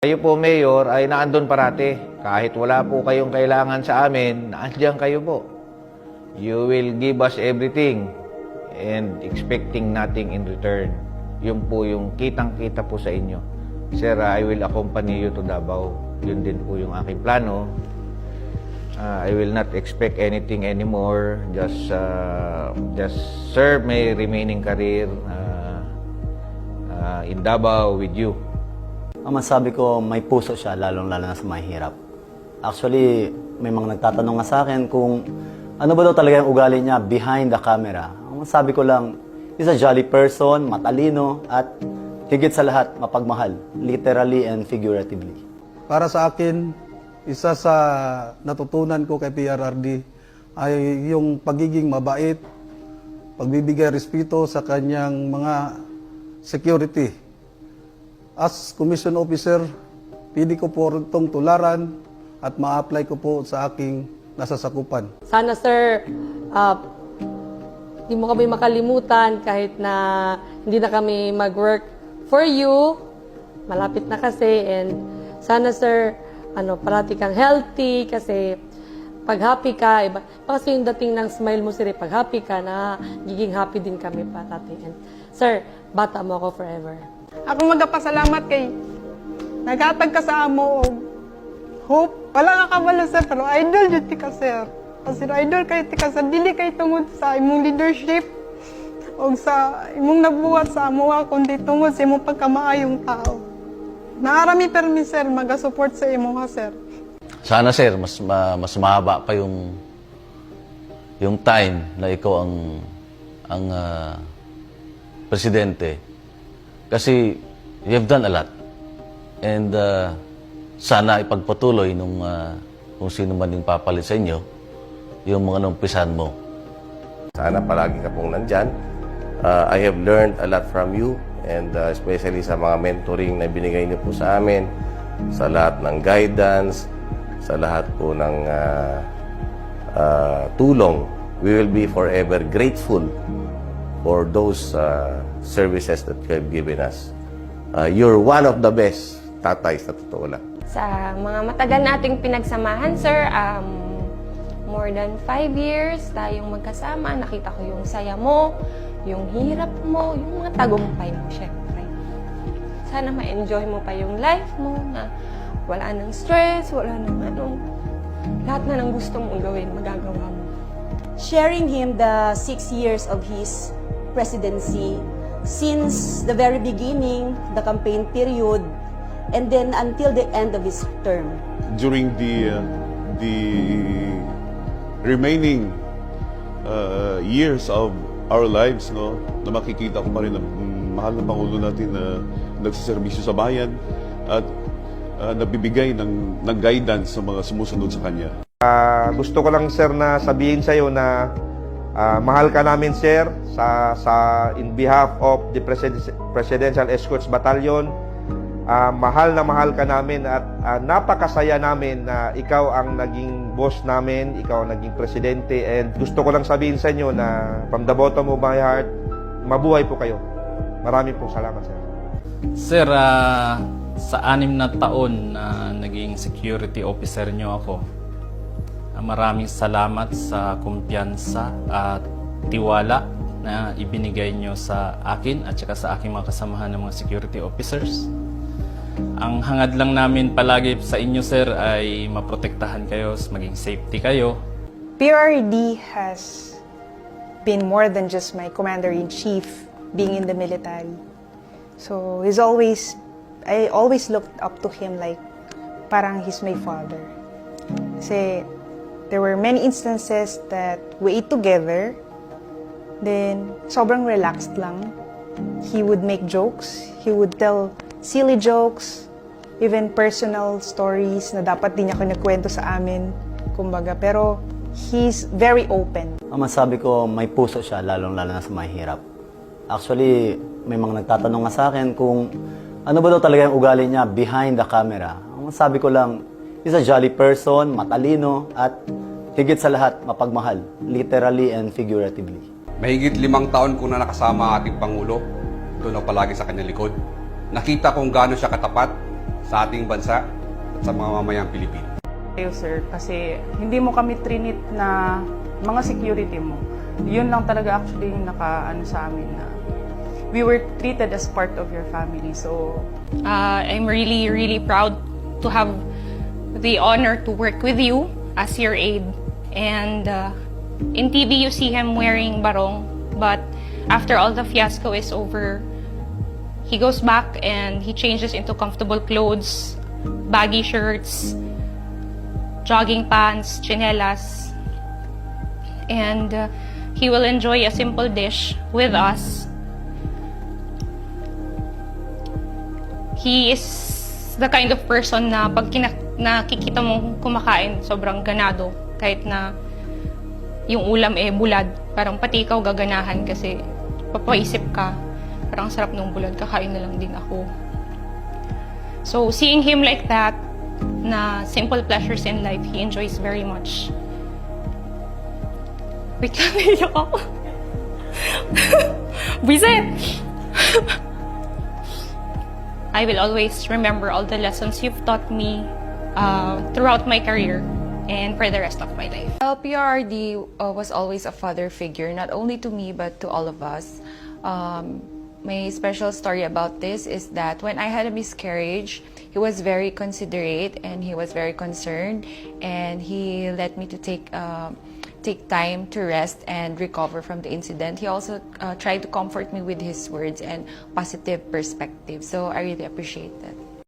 Kayo po, Mayor, ay naandun parati. Kahit wala po kayong kailangan sa amin, naandyan kayo po. You will give us everything and expecting nothing in return. Yun po yung kitang-kita po sa inyo. Sir, I will accompany you to Davao. Yun din po yung aking plano. Uh, I will not expect anything anymore. Just, uh, just serve my remaining career uh, uh, in Davao with you. Ang masabi ko, may puso siya, lalong-lalo na sa mahirap. Actually, may mga nagtatanong nga sa akin kung ano ba daw talaga yung ugali niya behind the camera. Ang masabi ko lang, he's a jolly person, matalino, at higit sa lahat, mapagmahal, literally and figuratively. Para sa akin, isa sa natutunan ko kay PRRD ay yung pagiging mabait, pagbibigay respeto sa kanyang mga security. As commission officer, pili ko po itong tularan at ma-apply ko po sa aking nasasakupan. Sana sir, ah, hindi mo kami makalimutan kahit na hindi na kami mag-work for you. Malapit na kasi and sana sir, ano, parati kang healthy kasi pag happy ka, iba, kasi yung dating ng smile mo sir, eh, pag happy ka na, giging happy din kami parati. And, sir, bata mo ako forever. Ako magapasalamat kay naghatag ka sa amo og hope. Wala nga kabalo sir, pero idol jud ti ka sir. Kasi idol kay ti ka sa dili kay tungod sa imong leadership o sa imong nabuhat sa amo kundi tungod sa imong pagkamaayong tao. Naarami permi sir maga-support sa imo ha sir. Sana sir, mas ma- mas mahaba pa yung yung time na ikaw ang ang ah, presidente. Kasi you have done a lot. And ah, sana ipagpatuloy nung ah, kung sino man yung papalit sa inyo yung mga numpisan mo. Sana palagi ka pong nandyan. Uh, I have learned a lot from you and uh, especially sa mga mentoring na binigay niyo po sa amin, sa lahat ng guidance, sa lahat po ng uh, uh, tulong. We will be forever grateful for those uh, services that you have given us. Uh, you're one of the best tatay sa totoo lang. Sa mga matagal nating pinagsamahan, sir, um, more than five years tayong magkasama. Nakita ko yung saya mo, yung hirap mo, yung mga tagumpay mo, syempre. Sana ma-enjoy mo pa yung life mo na wala nang stress, wala nang ano. Lahat na ng gusto mong gawin, magagawa mo. sharing him the six years of his presidency since the very beginning, the campaign period, and then until the end of his term. during the uh, the remaining uh, years of our lives no na makikita ko pa rin na mahal na pangulo natin na nagsiservisyo sa bayan at uh, nabibigay ng ng guidance sa mga sumusunod sa kanya. Ah, gusto ko lang sir na sabihin sa iyo na ah, mahal ka namin sir sa sa in behalf of the Presid- Presidential Escorts Battalion. Ah, mahal na mahal ka namin at ah, napakasaya namin na ikaw ang naging boss namin, ikaw ang naging presidente and gusto ko lang sabihin sa inyo na from the bottom of my heart, mabuhay po kayo. Maraming pong salamat sir. Sir, ah, sa anim na taon na naging security officer niyo ako, maraming salamat sa kumpiyansa at tiwala na ibinigay niyo sa akin at saka sa aking mga kasamahan ng mga security officers. Ang hangad lang namin palagi sa inyo, sir, ay maprotektahan kayo, maging safety kayo, PRD has been more than just my commander-in-chief being in the military. So he's always, I always looked up to him like parang he's my father. Kasi there were many instances that we ate together, then sobrang relaxed lang. He would make jokes, he would tell silly jokes, even personal stories na dapat din niya kinagkwento sa amin, kumbaga. Pero he's very open. Ang masabi ko, may puso siya, lalong-lalo na sa mahirap. Actually, may mga nagtatanong nga sa akin kung ano ba daw talaga yung ugali niya behind the camera. Ang masabi ko lang, he's a jolly person, matalino, at higit sa lahat, mapagmahal, literally and figuratively. Mahigit limang taon ko na nakasama ang ating Pangulo. Doon ako palagi sa kanyang likod. Nakita kung gaano siya katapat sa ating bansa at sa mga mamayang Pilipino. Tayo, sir, kasi hindi mo kami trinit na mga security mo. Yun lang talaga actually yung naka, ano sa amin na we were treated as part of your family. So, Uh, I'm really, really proud to have the honor to work with you as your aide. And uh, in TV, you see him wearing barong, but after all the fiasco is over, he goes back and he changes into comfortable clothes, baggy shirts, jogging pants, chinelas, and uh, he will enjoy a simple dish with us he is the kind of person na pag nakikita mong kumakain, sobrang ganado. Kahit na yung ulam eh bulad. Parang pati ikaw gaganahan kasi papaisip ka. Parang ang sarap ng bulad, kakain na lang din ako. So, seeing him like that, na simple pleasures in life, he enjoys very much. Wait lang, naiyak ako. Visit! I will always remember all the lessons you've taught me uh, throughout my career and for the rest of my life. LPRD uh, was always a father figure, not only to me but to all of us. Um, my special story about this is that when I had a miscarriage, he was very considerate and he was very concerned, and he let me to take. Uh, take time to rest and recover from the incident. He also uh, tried to comfort me with his words and positive perspective. So I really appreciate that.